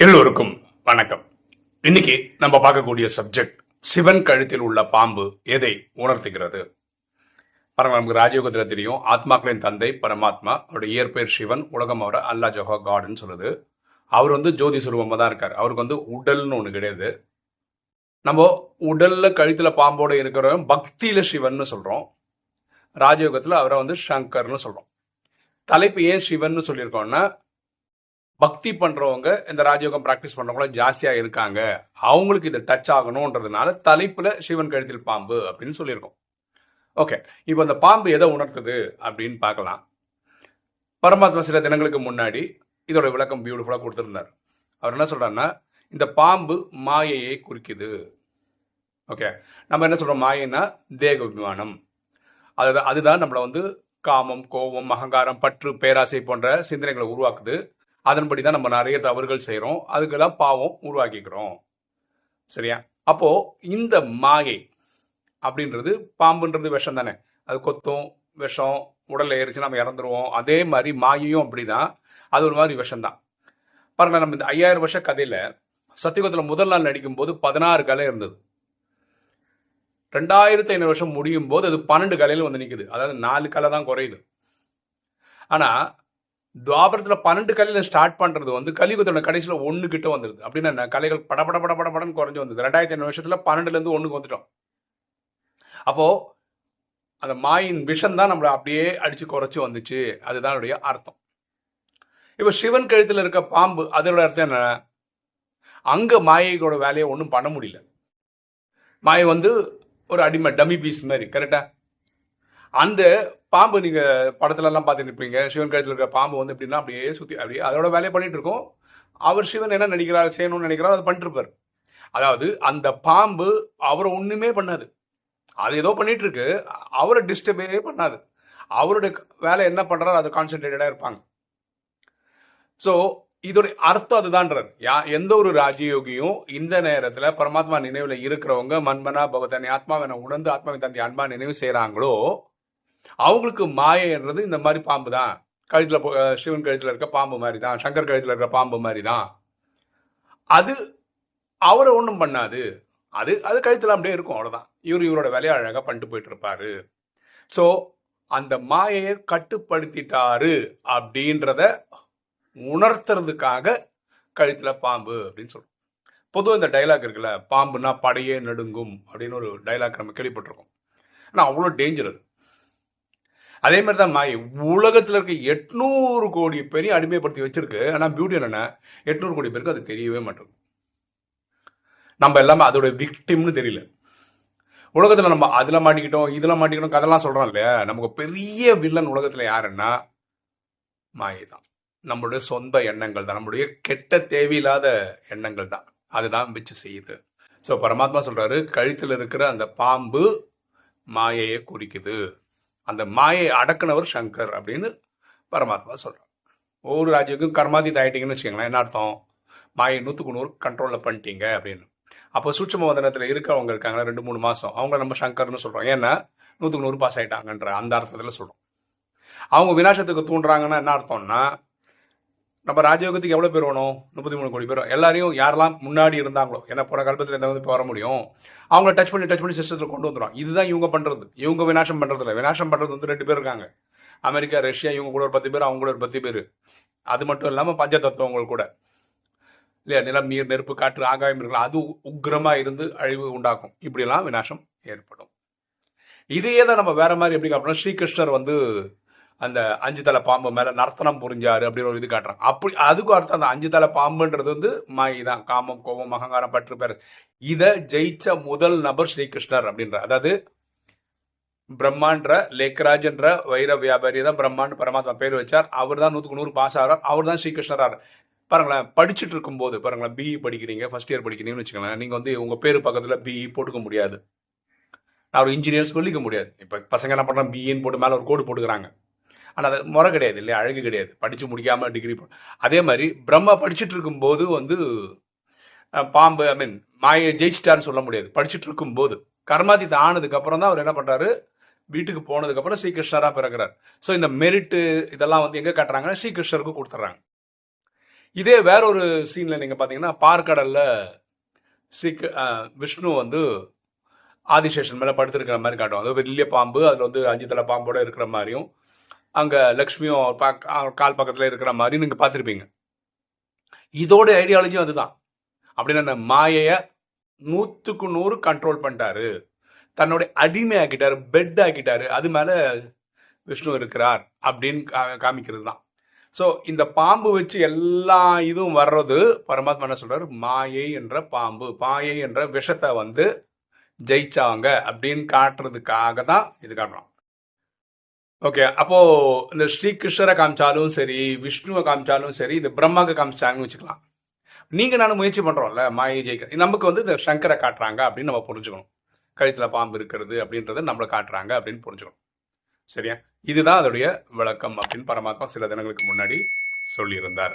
எல்லோருக்கும் வணக்கம். இன்னைக்கு நம்ம பார்க்கக்கூடிய சப்ஜெக்ட் சிவன் கழுத்தில் உள்ள பாம்பு எதை உணர்த்துகிறது? பாருங்க நமக்கு ராஜயோகத்தில் தெரியும். ஆத்மாக்களின் தந்தை பரமாத்மா அவருடைய இயற்பெயர் சிவன் உலகம் அவரை அல்லா ஜோஹா காட்னு சொல்லுது. அவர் வந்து ஜோதி சுரூபமாக தான் இருக்கார். அவருக்கு வந்து உடல்னு ஒன்று கிடையாது. நம்ம உடல்ல கழுத்தில் பாம்போடு இருக்கிறவன் பக்தியில சிவன் சொல்றோம். ராஜயோகத்தில் அவரை வந்து சங்கர்னு சொல்றோம். தலைப்பு ஏன் சிவன் சொல்லியிருக்கோம்னா பக்தி பண்றவங்க இந்த ராஜயோகம் பிராக்டிஸ் பண்றவங்களும் ஜாஸ்தியா இருக்காங்க. அவங்களுக்கு இது டச் ஆகணும்ன்றதுனால தலைப்புல சிவன் கழுத்தில் பாம்பு அப்படின்னு சொல்லியிருக்கோம். ஓகே இப்போ அந்த பாம்பு எதை உணர்த்துது அப்படின்னு பார்க்கலாம். பரமாத்மா சில தினங்களுக்கு முன்னாடி இதோட விளக்கம் பியூட்டிஃபுல்லா கொடுத்துருந்தார். அவர் என்ன சொல்றாருன்னா இந்த பாம்பு மாயையை குறிக்குது. ஓகே நம்ம என்ன சொல்றோம்? மாயைன்னா தேக விமானம் அதுதான் அதுதான் நம்மளை வந்து காமம் கோபம் அகங்காரம் பற்று பேராசை போன்ற சிந்தனைகளை உருவாக்குது. அதன்படி தான் நம்ம நிறைய தவறுகள் செய்கிறோம் அதுக்கெல்லாம் பாவம் உருவாக்கிக்கிறோம். சரியா? அப்போ இந்த மாயை அப்படின்றது பாம்புன்றது விஷம் தானே. அது கொத்தும் விஷம் உடல்ல ஏறிச்சு நம்ம இறந்துருவோம். அதே மாதிரி மாயையும் அப்படிதான். அது ஒரு மாதிரி விஷம் தான். பாருங்க நம்ம இந்த ஐயாயிரம் வருஷ கதையில சத்தியகுத்துல முதல் நாள் நடிக்கும் போது பதினாறு கலை இருந்தது. ரெண்டாயிரத்தி ஐநூறு வருஷம் முடியும் போது அது பன்னெண்டு கலையில வந்து நிற்குது அதாவது நாலு கலை தான் குறையுது. ஆனால் துவாபரத்தில் பன்னெண்டு கலையில ஸ்டார்ட் பண்றது வந்து கலியுகத்தோட கடைசியில் ஒன்று கிட்ட வந்துருது. அப்படின்னா என்ன? கலைகள் பட பட பட பட படன்னு குறைஞ்சு வந்தது ரெண்டாயிரத்தி ஐநூறு வருஷத்தில் பன்னெண்டுலேருந்து ஒன்றுக்கு வந்துட்டோம். அப்போ அந்த மாயின் விஷம் தான் நம்மளை அப்படியே அடிச்சு குறைச்சி வந்துச்சு. அதுதான் அர்த்தம். இப்போ சிவன் கழுத்தில் இருக்க பாம்பு அதோட அர்த்தம் என்ன? அங்கே மாயையோட வேலையை ஒன்றும் பண்ண முடியல. மாயை வந்து ஒரு அடிமை டம்மி பீஸ் மாதிரி கரெக்டாக அந்த பாம்பு நீங்க படத்துல எல்லாம் இருப்பீங்க சிவன் கழுத்தில் இருக்கிற பாம்பு வந்து எப்படின்னா அப்படியே சுத்தி அப்படியே அதோட வேலையை பண்ணிட்டு இருக்கோம். அவர் சிவன் என்ன நினைக்கிறார் செய்யணும்னு நினைக்கிறார் அதை பண்ணிட்டு இருப்பார். அதாவது அந்த பாம்பு அவரை ஒண்ணுமே பண்ணாது. அது ஏதோ பண்ணிட்டு இருக்கு. அவரை டிஸ்டர்பே பண்ணாது. அவருடைய வேலை என்ன பண்றாரு அது கான்சென்ட்ரேட்டடா இருப்பாங்க. ஸோ இதோட அர்த்தம் அதுதான்றார். யா எந்த ஒரு ராஜயோகியும் இந்த நேரத்தில் பரமாத்மா நினைவில் இருக்கிறவங்க மன்மனா பகவதனி ஆத்மாவை உணர்ந்து ஆத்மாவை தந்தி அன்பா நினைவு செய்கிறாங்களோ அவங்களுக்கு மாயன்றது இந்த மாதிரி பாம்பு தான் கழுத்தில் சிவன் கழுத்தில் இருக்க பாம்பு மாதிரி தான் சங்கர் கழுத்தில் இருக்கிற பாம்பு மாதிரி தான் அது அவரை ஒன்றும் பண்ணாது. அது அது கழுத்தில் அப்படியே இருக்கும் அவ்வளோதான் இவர் இவரோட வேலையை அழகாக பண்ணிட்டு போயிட்டு இருப்பாரு. ஸோ அந்த மாயையை கட்டுப்படுத்திட்டாரு அப்படின்றத உணர்த்துறதுக்காக கழுத்தில் பாம்பு அப்படின்னு சொல்றோம். பொதுவாக இந்த டைலாக் இருக்குல்ல பாம்புனா படையே நடுங்கும் அப்படின்னு ஒரு டைலாக் நம்ம கேள்விப்பட்டிருக்கோம். ஆனால் அவ்வளோ டேஞ்சர் அது. அதே மாதிரி தான் மாயை. உலகத்தில் இருக்க எட்நூறு கோடி பேரையும் அடிமைப்படுத்தி வச்சிருக்கு. ஆனால் பியூட்டி என்னென்ன எட்நூறு கோடி பேருக்கு அது தெரியவே மாட்டேங்குது. நம்ம எல்லாமே அதோட விக்டிம்னு தெரியல. உலகத்தில் நம்ம அதில் மாட்டிக்கிட்டோம் இதில் மாட்டிக்கிட்டோம் கதெல்லாம் சொல்கிறோம் இல்லையா? நமக்கு பெரிய வில்லன் உலகத்தில் யாருன்னா மாயை தான். நம்மளுடைய சொந்த எண்ணங்கள் தான். நம்மளுடைய கெட்ட தேவையில்லாத எண்ணங்கள் தான். அதுதான் வச்சு செய்யுது. ஸோ பரமாத்மா சொல்கிறாரு கழுத்தில் இருக்கிற அந்த பாம்பு மாயையை குறிக்குது. அந்த மாயை அடக்குனவர் சங்கர் அப்படின்னு பரமாத்மா சொல்றார். ஒவ்வொரு ராஜ்யக்கும் கர்மாதீத் ஆகிட்டீங்கன்னு வச்சுக்கோங்களேன் என்ன அர்த்தம்? மாயை நூற்றுக்கு நூறு கண்ட்ரோலில் பண்ணிட்டீங்க அப்படின்னு. அப்போ சூட்சம வதனத்தில் இருக்கவங்க இருக்காங்க ரெண்டு மூணு மாதம் அவங்க நம்ம சங்கர்னு சொல்கிறோம் ஏன்னா நூற்றுக்கு நூறு பாஸ் ஆயிட்டாங்கன்ற அந்த அர்த்தத்தில் சொல்கிறோம் அவங்க விநாசத்துக்கு தூண்டுறாங்கன்னா என்ன அர்த்தம்னா நம்ம ராஜயோகத்துக்கு எவ்வளோ பேர் வேணும் முப்பத்தி மூணு கோடி பேர். எல்லாரையும் யாரெல்லாம் முன்னாடி இருந்தாங்களோ ஏன்னா போன காலத்தில் இருந்தவங்க வந்து வர முடியும் அவங்கள டச் பண்ணி டச் பண்ணி சிஸ்டத்தில் கொண்டு வந்துடும் இதுதான் இவங்க பண்ணுறது இவங்க விநாசம் பண்ணுறதில்ல விநாசம் பண்ணுறது வந்து ரெண்டு பேர் இருக்காங்க. அமெரிக்கா ரஷ்யா இவங்க கூட ஒரு பத்து பேர் அவங்க கூட ஒரு பத்து பேர். அது மட்டும் இல்லாமல் பஞ்ச தத்துவங்கள் கூட. இல்லையா? நிலம் நீர் நெருப்பு காற்று ஆகாயம் இருக்கலாம். அது உக்ரமாக இருந்து அழிவு உண்டாக்கும். இப்படிலாம் விநாசம் ஏற்படும். இதையே தான் நம்ம வேற மாதிரி எப்படி அப்படின்னா ஸ்ரீகிருஷ்ணர் வந்து அந்த அஞ்சு தலை பாம்பு மேல நர்த்தனம் புரிஞ்சாரு அப்படின்னு ஒரு இது காட்டுறாங்க. அப்படி அதுக்கும் அர்த்தம் அந்த அஞ்சு தலை பாம்புன்றது வந்து மாயை தான் காமம் கோபம் அகங்காரம் பற்று பேர். இதை ஜெயிச்ச முதல் நபர் ஸ்ரீகிருஷ்ணர் அப்படின்ற அதாவது பிரம்மான்ற லேக்ராஜ்ன்ற வைர வியாபாரி தான் பிரம்மாண்டு பரமாத்மா பேர் வச்சார். அவர் தான் நூத்துக்கு நூறு பாஸ் ஆகிறார் அவர் தான் ஸ்ரீகிருஷ்ணரார் பாருங்களேன் படிச்சுட்டு இருக்கும்போது பாருங்களேன் பிஇ படிக்கிறீங்க ஃபர்ஸ்ட் இயர் படிக்கிறீங்கன்னு வச்சுக்கோங்களேன் நீங்க வந்து உங்க பேரு பக்கத்துல பிஇ போட்டுக்க முடியாது. நான் ஒரு இன்ஜினியர் சொல்லிக்க முடியாது. இப்ப பசங்க என்ன பண்றாங்க? பிஇன்னு போட்டு மேல ஒரு கோடு போட்டுக்கிறாங்க. ஆனால் அது முறை கிடையாது இல்லையா? அழகு கிடையாது. படித்து முடிக்காமல் டிகிரி அதே மாதிரி பிரம்மா படிச்சுட்டு இருக்கும்போது வந்து பாம்பு ஐ மீன் மாயை ஜெயிச்சிட்டார்னு சொல்ல முடியாது. படிச்சுட்டு இருக்கும்போது. கர்மாதித்த ஆனதுக்கு அப்புறம் தான் அவர் என்ன பண்ணுறாரு வீட்டுக்கு போனதுக்கப்புறம் ஸ்ரீகிருஷ்ணராக பிறகுறார். ஸோ இந்த மெரிட்டு இதெல்லாம் வந்து எங்கே காட்டுறாங்கன்னா ஸ்ரீகிருஷ்ணருக்கு கொடுத்துட்றாங்க இதே வேற ஒரு சீனில் நீங்கள் பார்த்தீங்கன்னா பார்க்கடலில் ஸ்ரீ விஷ்ணு வந்து ஆதிசேஷன் மேலே படுத்திருக்கிற மாதிரி காட்டுவாங்க. அது பெரிய பாம்பு அதில் வந்து அஞ்சு தலை பாம்போட இருக்கிற மாதிரியும் அங்கே லக்ஷ்மியும் கால் பக்கத்தில் இருக்கிற மாதிரி நீங்கள் பார்த்துருப்பீங்க. இதோட ஐடியாலஜியும் அதுதான். அப்படின்னு அந்த மாயையை நூற்றுக்கு நூறு கண்ட்ரோல் பண்ணிட்டாரு. தன்னுடைய அடிமை ஆக்கிட்டாரு பெட் ஆக்கிட்டாரு. அது மேலே விஷ்ணு இருக்கிறார் அப்படின்னு கா- காமிக்கிறது தான் ஸோ இந்த பாம்பு வச்சு எல்லா இதுவும் வர்றது பரமாத்மா என்ன சொல்றாரு? மாயை என்ற பாம்பு மாயை என்ற விஷத்தை வந்து ஜெயிச்சாங்க அப்படின்னு காட்டுறதுக்காக தான் இது காட்டுறோம். ஓகே அப்போ இந்த ஸ்ரீகிருஷ்ணரை காமிச்சாலும் சரி விஷ்ணுவை காமிச்சாலும் சரி இந்த பிரம்மாவை காமிச்சாங்கன்னு வச்சுக்கலாம். நீங்க நானும் முயற்சி பண்றோம்ல மாயை ஜெயிக்க நமக்கு வந்து இந்த சங்கரை காட்டுறாங்க அப்படின்னு நம்ம புரிஞ்சுக்கணும். கழுத்துல பாம்பு இருக்கிறது அப்படின்றத நம்மளை காட்டுறாங்க அப்படின்னு புரிஞ்சுக்கணும். சரியா? இதுதான் அதோடைய விளக்கம் அப்படின்னு பரமாத்மா சில தினங்களுக்கு முன்னாடி சொல்லியிருந்தார்.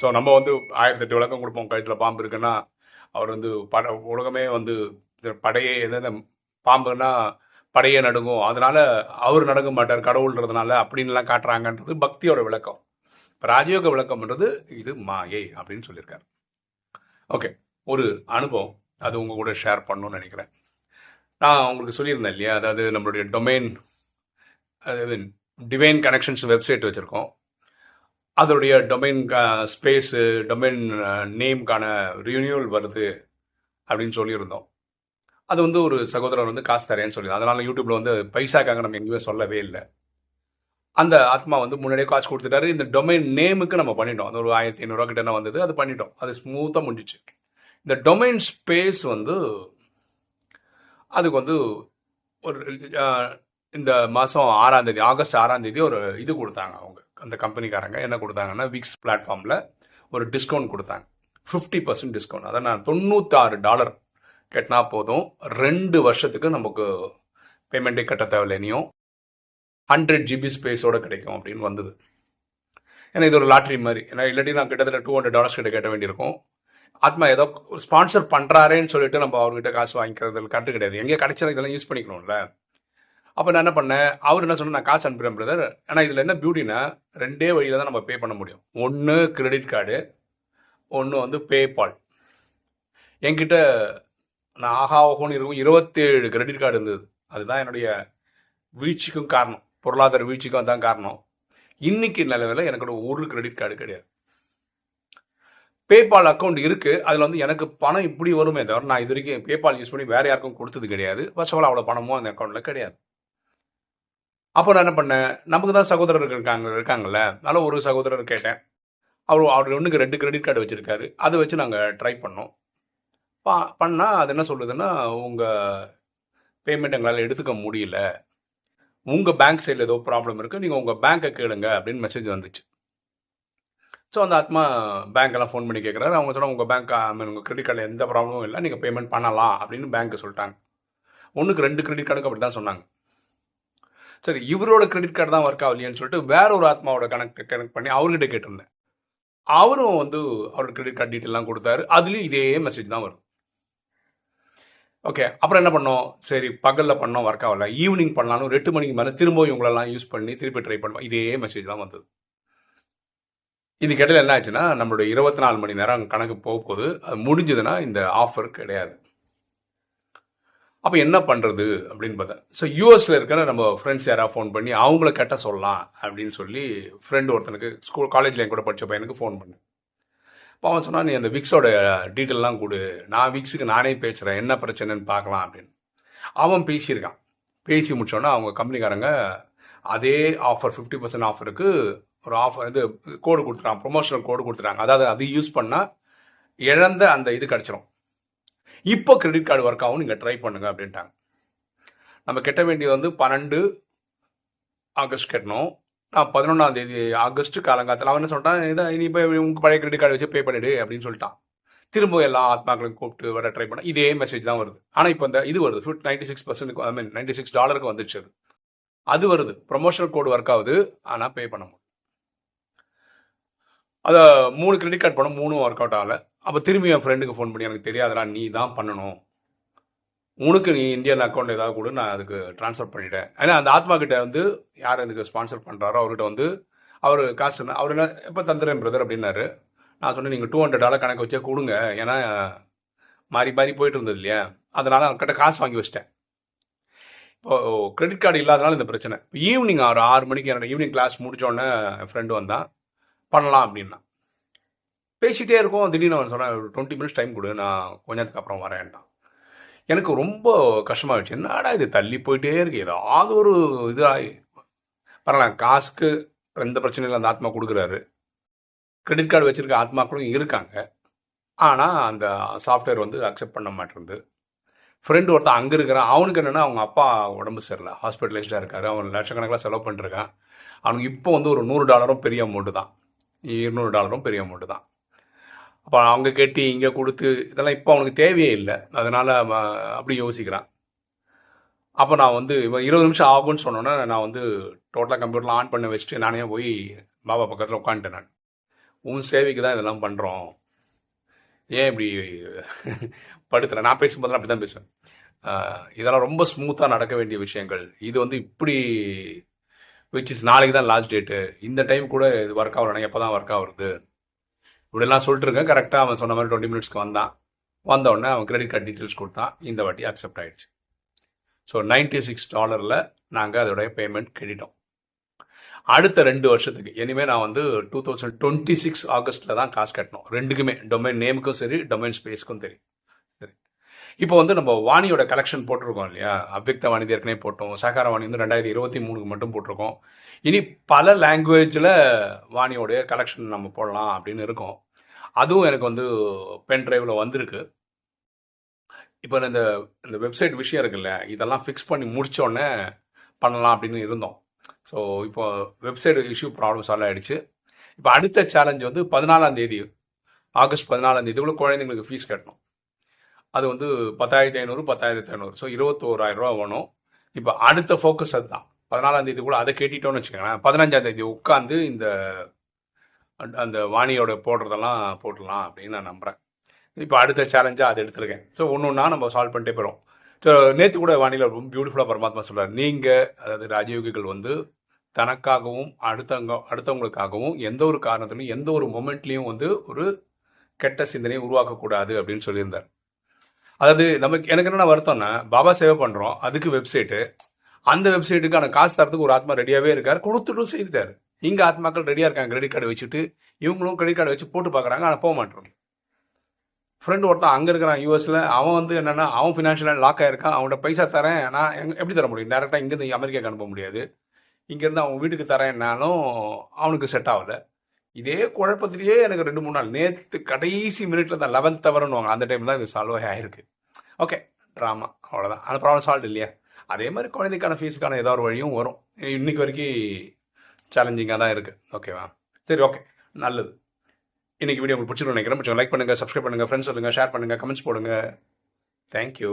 ஸோ நம்ம வந்து ஆயிரத்தி எட்டு விளக்கம் கொடுப்போம். கழுத்துல பாம்பு இருக்குன்னா அவர் வந்து பட உலகமே வந்து இந்த படையே எந்த பாம்புன்னா படையே நடுங்கும். அதனால அவர் நடுங்க மாட்டார் கடவுள்ன்றதுனால அப்படின்லாம் காட்டுறாங்கன்றது பக்தியோட விளக்கம். இப்போ ராஜயோக விளக்கம்ன்றது இது மாயை அப்படின்னு சொல்லியிருக்காரு. ஓகே ஒரு அனுபவம். அது உங்க கூட ஷேர் பண்ணணும்னு நினைக்கிறேன். நான் உங்களுக்கு சொல்லியிருந்தேன் இல்லையா? அதாவது நம்மளுடைய டொமைன் அதாவது டிவைன் கனெக்ஷன்ஸ் வெப்சைட் வச்சுருக்கோம். அதோடைய டொமைன் ஸ்பேஸு டொமைன் நேம்க்கான ரினியூவல் வருது அப்படின்னு சொல்லியிருந்தோம். அது வந்து ஒரு சகோதரர் வந்து காசு தரேன்னு சொல்லி அதனால யூடியூப்ல வந்து பைசாக்காக நம்ம எங்கேயுமே சொல்லவே இல்லை. அந்த ஆத்மா வந்து முன்னாடியே காசு கொடுத்துட்டாரு. இந்த டொமைன் நேமுக்கு நம்ம பண்ணிட்டோம். அந்த ஒரு ஆயிரத்தி ஐநூறுரூவா கிட்ட என்ன வந்தது? அது பண்ணிட்டோம். அது ஸ்மூத்தாக முடிஞ்சிச்சு. இந்த டொமைன் ஸ்பேஸ் வந்து அதுக்கு வந்து ஒரு இந்த மாதம் ஆறாம் தேதி ஆகஸ்ட் ஆறாம் தேதி ஒரு இது கொடுத்தாங்க அவங்க. அந்த கம்பெனிக்காரங்க என்ன கொடுத்தாங்கன்னா விக்ஸ் பிளாட்ஃபார்மில் ஒரு டிஸ்கவுண்ட் கொடுத்தாங்க. ஃபிஃப்டி பர்சன்ட் டிஸ்கவுண்ட் அதை நான் தொண்ணூத்தாறு டாலர் கட்டினா போதும். ரெண்டு வருஷத்துக்கு நமக்கு பேமெண்ட்டே கட்ட தேவையில்லை இனியும். ஹண்ட்ரட் ஜிபி ஸ்பேஸோட கிடைக்கும் அப்படின்னு வந்தது. ஏன்னா இது ஒரு லாட்ரி மாதிரி. ஏன்னா இல்லாட்டி நான் கிட்டத்தட்ட டூ ஹண்ட்ரட் டாலர்ஸ் கிட்ட கேட்ட வேண்டியிருக்கும். ஆத்மா ஏதோ ஸ்பான்சர் பண்ணுறாரேன்னு சொல்லிட்டு நம்ம அவர்கிட்ட காசு வாங்கிக்கிறது கரெக்ட் கிடையாது. எங்கே கிடைச்சாலும் இதெல்லாம் யூஸ் பண்ணிக்கணும்ல. அப்போ நான் என்ன பண்ணேன்? அவர் என்ன சொன்னால் நான் காசு அனுப்புறேன் பிரதர் ஆனால் இதில் என்ன பியூட்டினா ரெண்டே வழியில் தான் நம்ம பே பண்ண முடியும். ஒன்று கிரெடிட் கார்டு ஒன்று வந்து பேபால் என்கிட்ட நான் ஆஹா ஓஹோன்னு இருக்கும். இருபத்தேழு கிரெடிட் கார்டு இருந்தது. அதுதான் என்னுடைய வீழ்ச்சிக்கும் காரணம். பொருளாதார வீழ்ச்சிக்கும் அதுதான் காரணம். இன்னைக்கு நிலவில் எனக்கு ஒரு கிரெடிட் கார்டு கிடையாது. பேபால் அக்கௌண்ட் இருக்கு. அதில் வந்து எனக்கு பணம் இப்படி வருமே தவிர நான் இது வரைக்கும் பேபால் யூஸ் பண்ணி வேற யாருக்கும் கொடுத்தது கிடையாது. ஃபர்ஸ்ட் ஆஃப் ஆல் அவ்வளோ பணமும் அந்த அக்கௌண்ட்டில் கிடையாது. அப்போ நான் என்ன பண்ணேன்? நமக்கு தான் சகோதரர்கள் இருக்காங்க இருக்காங்கல்ல. அதனால ஒரு சகோதரர் கேட்டேன். அவர் அவர் ஒன்றுக்கு ரெண்டு கிரெடிட் கார்டு வச்சுருக்காரு. அதை வச்சு நாங்கள் ட்ரை பண்ணோம். பா பண்ணால் அது என்ன சொல்லுதுன்னா உங்கள் பேமெண்ட் எங்களால் எடுத்துக்க முடியல. உங்கள் பேங்க் சைடில் ஏதோ ப்ராப்ளம் இருக்குது நீங்கள் உங்கள் பேங்க்கை கேளுங்க அப்படின்னு மெசேஜ் வந்துச்சு. ஸோ அந்த ஆத்மா பேங்க்கெல்லாம் ஃபோன் பண்ணி கேட்குறாரு அவங்க சொன்னால் உங்கள் பேங்க் ஐ மீன் உங்கள் கிரெடிட் கார்டில் எந்த ப்ராப்ளமும் இல்லை. நீங்கள் பேமெண்ட் பண்ணலாம் அப்படின்னு பேங்க்கு சொல்லிட்டாங்க. ஒன்றுக்கு ரெண்டு கிரெடிட் கார்டுக்கு அப்படி தான் சொன்னாங்க. சரி இவரோட கிரெடிட் கார்டு தான் ஒர்க் ஆகலையேன்னு சொல்லிட்டு வேற ஒரு ஆத்மாவோட கனெக்ட் கனெக்ட் பண்ணி அவர்கிட்ட கேட்டிருந்தேன். அவரும் வந்து அவரோட கிரெடிட் கார்டு டீட்டெயிலாம் கொடுத்தாரு. அதுலேயும் இதே மெசேஜ் தான் வரும். ஓகே அப்புறம் என்ன பண்ணோம்? சரி பகலில் பண்ணோம் ஒர்க் ஆகல ஈவினிங் பண்ணலாம்னு ஒரு எட்டு மணிக்கு மேலே திரும்ப இவங்களெல்லாம் யூஸ் பண்ணி திருப்பி ட்ரை பண்ணுவோம். இதே மெசேஜ் தான் வந்தது. இதுக்கு என்ன ஆச்சுன்னா நம்மளுடைய இருபத்தி நாலு மணி நேரம் கணக்கு போக போகுது அது முடிஞ்சதுன்னா இந்த ஆஃபர் கிடையாது. அப்போ என்ன பண்ணுறது அப்படின்னு பார்த்தேன் ஸோ யூஎஸில் இருக்கிற நம்ம ஃப்ரெண்ட்ஸ் யாராவது ஃபோன் பண்ணி அவங்கள கெட்ட சொல்லலாம் அப்படின்னு சொல்லி ஃப்ரெண்டு ஒருத்தனுக்கு ஸ்கூல் காலேஜில் என் கூட படித்த பையனுக்கு ஃபோன் பண்ணேன். அப்போ அவன் நீ அந்த விக்ஸோட டீட்டெயிலாம் கொடு. நான் விக்ஸுக்கு நானே பேசுகிறேன் என்ன பிரச்சனைன்னு பார்க்கலாம் அப்படின்னு. அவன் பேசியிருக்கான். பேசி முடிச்சோன்னா அவங்க கம்பெனிக்காரங்க அதே ஆஃபர் ஃபிஃப்டி பர்சன்ட் ஆஃபருக்கு ஒரு ஆஃபர் இது கோடு கொடுத்துறான் ப்ரொமோஷனல் கோடு கொடுத்துறாங்க அதாவது அது யூஸ் பண்ணால் இழந்த அந்த இது கிடச்சிரும். இப்போ கிரெடிட் கார்டு ஒர்க் ஆகும் நீங்கள் ட்ரை பண்ணுங்க அப்படின்ட்டாங்க. நம்ம கெட்ட வேண்டியது வந்து பன்னெண்டு ஆகஸ்ட் கட்டணும். பதினொன்றாம் தேதி ஆகஸ்ட் காலங்காலத்தில். அவன் என்ன சொல்லிட்டான் இதை இனி போய் உங்க பழைய கிரெடிட் கார்டு வச்சு பே பண்ணிடு அப்படின்னு சொல்லிட்டான். திரும்ப எல்லா ஆத்மாக்களையும் கூப்பிட்டு வர ட்ரை பண்ண இதே மெசேஜ் தான் வருது. ஆனால் இப்போ இந்த இது வருது. Fifth ninety six percent I mean ninety six டாலருக்கு வந்துச்சு அது. அது வருது. ப்ரொமோஷனல் கோடு ஒர்க் ஆகுது. ஆனால் பே பண்ண முடியும் அதை மூணு கிரெடிட் கார்டு பண்ண மூணும் ஒர்க் அவுட் ஆகலை. அப்போ திரும்பி என் ஃப்ரெண்டுக்கு ஃபோன் பண்ணி எனக்கு தெரியாதுடா நீ தான் பண்ணணும். உனக்கு நீ இந்தியன் அக்கௌண்ட் ஏதாவது கூட நான் அதுக்கு ட்ரான்ஸ்ஃபர் பண்ணிட்டேன். ஏன்னா அந்த ஆத்மா கிட்ட வந்து யார் எனக்கு ஸ்பான்சர் பண்ணுறாரோ அவர்கிட்ட வந்து அவர் காசு என்ன- அவர் என்ன எப்போ தந்துடுறேன் பிரதர் அப்படின்னாரு. நான் சொன்னேன் நீங்கள் டூ ஹண்ட்ரட் டாலர் கணக்கு வச்சே கொடுங்க. ஏன்னா மாறி மாறி போயிட்டு இருந்தது இல்லையா? அதனால் அவர்கிட்ட காசு வாங்கி வச்சிட்டேன். இப்போ கிரெடிட் கார்டு இல்லாதனால இந்த பிரச்சனை. ஈவினிங் ஒரு ஆறு மணிக்கு என்னோட ஈவினிங் கிளாஸ் முடிச்சோடனே என் ஃப்ரெண்டு வந்தான் பண்ணலாம் அப்படின்னா. பேசிகிட்டே இருக்கோம். திடீர்னு அவன் சொன்னேன் ஒரு டுவெண்ட்டி மினிட்ஸ் டைம் கொடு நான் கொஞ்ச நேரத்துக்கு அப்புறம் வரேன்டான் எனக்கு ரொம்ப கஷ்டமாகிடுச்சு என்னடா இது தள்ளி போயிட்டே இருக்கு. ஏதாவது ஒரு இதாகி பரவாயில்ல காசுக்கு எந்த பிரச்சனையும் இல்லை. அந்த ஆத்மா கொடுக்குறாரு. கிரெடிட் கார்டு வச்சுருக்க ஆத்மாக்களும் இருக்காங்க. ஆனால் அந்த சாஃப்ட்வேர் வந்து அக்செப்ட் பண்ண மாட்டேருந்து ஃப்ரெண்டு ஒருத்தன் அங்கே இருக்கிறான். அவனுக்கு என்னென்னா அவங்க அப்பா உடம்பு சரியில்லை. ஹாஸ்பிட்டலைஸ்டாக இருக்காரு. அவன் லட்சக்கணக்கில் செலவு பண்ணிருக்கான் அவனுக்கு இப்போ வந்து ஒரு நூறு டாலரும் பெரிய அமௌண்ட்டு தான். இருநூறு டாலரும் பெரிய அமௌண்ட்டு தான். அப்போ அவங்க கட்டி இங்கே கொடுத்து இதெல்லாம் இப்போ அவனுக்கு தேவையே இல்லை. அதனால் அப்படி யோசிக்கிறான். அப்போ நான் வந்து இப்போ இருபது நிமிஷம் ஆகும்னு சொன்னோன்னே நான் வந்து டோட்டலாக கம்ப்யூட்டரில் ஆன் பண்ண வச்சுட்டு நானே போய் பாபா பக்கத்தில் உட்காந்துட்டேன் நான். உன் சேவைக்கு தான் இதெல்லாம் பண்ணுறோம் ஏன் இப்படி படுத்துறேன் நான் பேசும்போதெல்லாம் அப்படி தான் பேசுவேன். இதெல்லாம் ரொம்ப ஸ்மூத்தாக நடக்க வேண்டிய விஷயங்கள். இது வந்து இப்படி விச் இஸ் நாளைக்கு தான் லாஸ்ட் டேட்டு இந்த டைம் கூட இது ஒர்க் ஆகணும் எப்போ தான் ஒர்க் ஆகுறது இப்படிலாம் சொல்லிட்டு இருக்கேன் கரெக்டாக அவன் சொன்ன மாதிரி டுவெண்ட்டி மினிட்ஸ்க்கு வந்தான். வந்த உடனே அவன் கிரெடிட் கார்டு டீட்டெயில்ஸ் கொடுத்தான். இந்த வாட்டி அக்செப்ட் ஆயிடுச்சு. ஸோ நைன்டி சிக்ஸ் டாலரில் நாங்கள் அதோடைய பேமெண்ட் கெடிட்டோம் அடுத்த ரெண்டு வருஷத்துக்கு இனிமேல் நான் வந்து டூ தௌசண்ட் டுவெண்ட்டி சிக்ஸ் ஆகஸ்ட்டில் தான் காசு கட்டணும். ரெண்டுக்குமே டொமைன் நேமுக்கும் சரி டொமைன் ஸ்பேஸ்க்கும் தெரியும் சரி. இப்போ வந்து நம்ம வாணியோட கலெக்ஷன் போட்டிருக்கோம் இல்லையா? அவ்யக்த வாணி ஏற்கனவே போட்டோம். சாகார வாணி வந்து ரெண்டாயிரத்தி இருபத்தி மூணுக்கு மட்டும் போட்டிருக்கோம். இனி பல லாங்குவேஜில் வாணியோடைய கலெக்ஷன் நம்ம போடலாம் அப்படின்னு இருக்கோம். அதுவும் எனக்கு வந்து பென் டிரைவில் வந்திருக்கு. இப்போ இந்த இந்த வெப்சைட் விஷயம் இருக்குல்ல இதெல்லாம் ஃபிக்ஸ் பண்ணி முடித்தோடனே பண்ணலாம் அப்படின்னு இருந்தோம். ஸோ இப்போ வெப்சைட் இஷ்யூ ப்ராப்ளம் சால்வ் ஆகிடுச்சு இப்போ அடுத்த சேலஞ்ச் வந்து பதினாலாம் தேதி ஆகஸ்ட் பதினாலாம் தேதிக்குள்ள குழந்தைங்களுக்கு ஃபீஸ் கட்டணும். அது வந்து பத்தாயிரத்தி ஐநூறு பத்தாயிரத்தி ஐநூறு ஸோ இருபத்தோராயிரம் ரூபா வேணும். இப்போ அடுத்த ஃபோக்கஸ் அதுதான். பதினாலாம் தேதி கூட அதை கேட்டிட்டோம்னு வச்சுக்கோங்களேன். பதினஞ்சாம் தேதி உட்காந்து இந்த அந்த- அந்த வாணியோட போடுறதெல்லாம் போட்டுடலாம் அப்படின்னு நான் நம்புகிறேன் இப்போ அடுத்த சேலஞ்சாக அதை எடுத்திருக்கேன். ஸோ ஒன்று ஒன்றா நம்ம சால்வ் பண்ணிட்டே போகிறோம் ஸோ நேற்று கூட வானிலை ரொம்ப பியூட்டிஃபுல்லாக பரமாத்மா சொல்கிறார் நீங்கள் அதாவது ராஜயோகிகள் வந்து தனக்காகவும் அடுத்தவங்க அடுத்தவங்களுக்காகவும் எந்த ஒரு காரணத்துலையும் எந்த ஒரு மொமெண்ட்லேயும் வந்து ஒரு கெட்ட சிந்தனையை உருவாக்கக்கூடாது அப்படின்னு சொல்லியிருந்தார். அதாவது நமக்கு எனக்கு என்னென்ன வருத்தம்னா பாபா சேவை பண்ணுறோம் அதுக்கு வெப்சைட்டு அந்த வெப்சைட்டுக்கான காசு தரத்துக்கு ஒரு ஆத்மா ரெடியாகவே இருக்கார் கொடுத்துட்டும் செய்துட்டாரு. இங்கே ஆத்மாக்கள் ரெடியாக இருக்காங்க கிரெடிட் கார்டு வச்சுட்டு இவங்களும் கிரெடிட் கார்டு வச்சு போட்டு பார்க்குறாங்க ஆனால் போக மாட்டோம் ஃப்ரெண்டு ஒருத்தன் அங்கே இருக்கிறான் யூஎஸில் அவன் வந்து என்னென்னா அவன் ஃபினான்ஷியலாக லாக் ஆகிருக்கான் அவன்கிட்ட பைசா தரேன் நான் எங்க- எப்படி தர முடியும்? டேரெக்டாக இங்கேருந்து அமெரிக்காக்கு அனுப்ப முடியாது. இங்கேருந்து அவன் வீட்டுக்கு தரேன்னாலும் அவனுக்கு செட் ஆகலை. இதே குழப்பத்திலேயே எனக்கு ரெண்டு மூணு நாள். நேற்று கடைசி மினிட்ல தான் லெவன்த் ஹவர்னுவாங்க அந்த டைம் தான் இது சால்வ் ஆயிருக்கு. ஓகே ட்ராமா அவ்வளோதான் அந்த ப்ராப்ளம் சால்வ் இல்லையா? அதே மாதிரி குழந்தைக்கான ஃபீஸுக்கான ஏதோ ஒரு வழியும் வரும். இன்னைக்கு வரைக்கும் சேலஞ்சிங்காக தான் இருக்குது ஓகேவா சரி ஓகே நல்லது. இன்னைக்கு வீடியோ உங்களுக்கு பிடிச்சிருக்கும் நினைக்கிறேன். லைக் பண்ணுங்கள் சப்ஸ்கிரைப் பண்ணுங்கள் ஃப்ரெண்ட்ஸ் சொல்லுங்கள் ஷேர் பண்ணுங்கள் கமெண்ட்ஸ் போடுங்க. தேங்க்யூ